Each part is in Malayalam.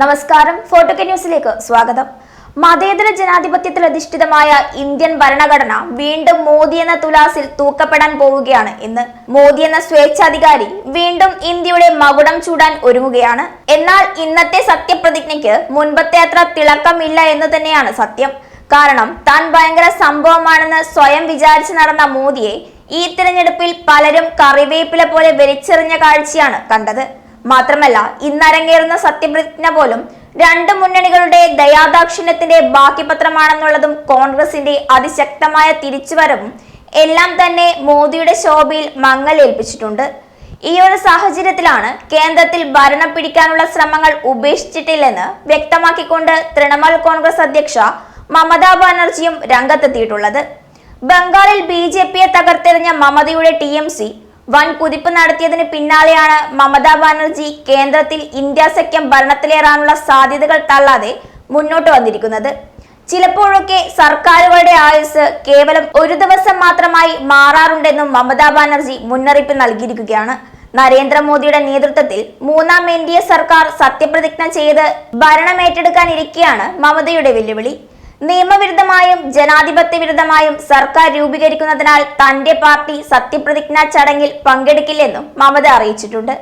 നമസ്കാരം. ഫോട്ടോക്കെ ന്യൂസിലേക്ക് സ്വാഗതം. മതേതര ജനാധിപത്യത്തിൽ അധിഷ്ഠിതമായ ഇന്ത്യൻ ഭരണഘടന വീണ്ടും മോദി എന്ന തുലാസിൽ തൂക്കപ്പെടാൻ പോവുകയാണ് ഇന്ന്. മോദി എന്ന സ്വേച്ഛാധികാരി വീണ്ടും ഇന്ത്യയുടെ മകുടം ചൂടാൻ ഒരുങ്ങുകയാണ്. എന്നാൽ ഇന്നത്തെ സത്യപ്രതിജ്ഞയ്ക്ക് മുൻപത്തെ അത്ര തിളക്കമില്ല എന്ന് തന്നെയാണ് സത്യം. കാരണം താൻ ഭയങ്കര സംഭവമാണെന്ന് സ്വയം വിചാരിച്ച് നടന്ന മോദിയെ ഈ തിരഞ്ഞെടുപ്പിൽ പലരും കറിവേപ്പില പോലെ വലിച്ചെറിഞ്ഞ കാഴ്ചയാണ് കണ്ടത്. മാത്രമല്ല ഇന്നരങ്ങേറുന്ന സത്യപ്രതിജ്ഞ പോലും രണ്ട് മുന്നണികളുടെ ദയാദാക്ഷിണ്യത്തിന്റെ ബാക്കിപത്രമാണെന്നുള്ളതും കോൺഗ്രസിന്റെ അതിശക്തമായ തിരിച്ചുവരവും എല്ലാം തന്നെ മോദിയുടെ ശോഭയിൽ മങ്ങലേൽപ്പിച്ചിട്ടുണ്ട്. ഈ ഒരു സാഹചര്യത്തിലാണ് കേന്ദ്രത്തിൽ ഭരണം പിടിക്കാനുള്ള ശ്രമങ്ങൾ ഉപേക്ഷിച്ചിട്ടില്ലെന്ന് വ്യക്തമാക്കിക്കൊണ്ട് തൃണമൂൽ കോൺഗ്രസ് അധ്യക്ഷ മമതാ ബാനർജിയും രംഗത്തെത്തിയിട്ടുള്ളത്. ബംഗാളിൽ ബി ജെ പിയെ തകർത്തെറിഞ്ഞ മമതയുടെ ടി എം സി വൻ കുതിപ്പ് നടത്തിയതിന് പിന്നാലെയാണ് മമതാ ബാനർജി കേന്ദ്രത്തിൽ ഇന്ത്യ സഖ്യം ഭരണത്തിലേറാനുള്ള സാധ്യതകൾ തള്ളാതെ മുന്നോട്ട് വന്നിരിക്കുന്നത്. ചിലപ്പോഴൊക്കെ സർക്കാരുകളുടെ ആയുസ് കേവലം ഒരു ദിവസം മാത്രമായി മാറാറുണ്ടെന്നും മമതാ ബാനർജി മുന്നറിയിപ്പ് നൽകിയിരിക്കുകയാണ്. നരേന്ദ്രമോദിയുടെ നേതൃത്വത്തിൽ മൂന്നാം എൻ സർക്കാർ സത്യപ്രതിജ്ഞ ചെയ്ത് ഭരണമേറ്റെടുക്കാനിരിക്കെയാണ് മമതയുടെ വെല്ലുവിളി. നിയമവിരുദ്ധമായും ജനാധിപത്യ വിരുദ്ധമായും സർക്കാർ രൂപീകരിക്കുന്നതിനാൽ തന്റെ പാർട്ടി സത്യപ്രതിജ്ഞാ ചടങ്ങിൽ പങ്കെടുക്കില്ലെന്നും മമത അറിയിച്ചിട്ടുണ്ട്.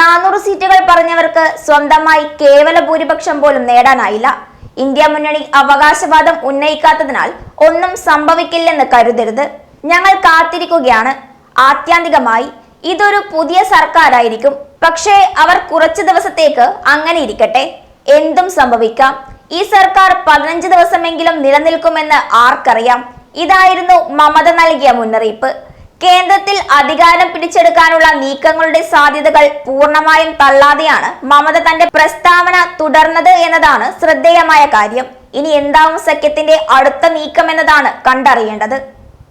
നാനൂറ് സീറ്റുകൾ പറഞ്ഞവർക്ക് സ്വന്തമായി കേവല ഭൂരിപക്ഷം പോലും നേടാനായില്ല. ഇന്ത്യ മുന്നണി അവകാശവാദം ഉന്നയിക്കാത്തതിനാൽ ഒന്നും സംഭവിക്കില്ലെന്ന് കരുതരുത്. ഞങ്ങൾ കാത്തിരിക്കുകയാണ്. ആത്യന്തികമായി ഇതൊരു പുതിയ സർക്കാരായിരിക്കും. പക്ഷേ അവർ കുറച്ചു ദിവസത്തേക്ക് അങ്ങനെ ഇരിക്കട്ടെ. എന്തും സംഭവിക്കാം. ഈ സർക്കാർ പതിനഞ്ച് ദിവസമെങ്കിലും നിലനിൽക്കുമെന്ന് ആർക്കറിയാം. ഇതായിരുന്നു മമത നൽകിയ മുന്നറിയിപ്പ്. കേന്ദ്രത്തിൽ അധികാരം പിടിച്ചെടുക്കാനുള്ള നീക്കങ്ങളുടെ സാധ്യതകൾ പൂർണമായും തള്ളാതെയാണ് മമത തന്റെ പ്രസ്താവന തുടർന്നത് എന്നതാണ് ശ്രദ്ധേയമായ കാര്യം. ഇനി എന്താവും സഖ്യത്തിന്റെ അടുത്ത നീക്കം എന്നതാണ് കണ്ടറിയേണ്ടത്.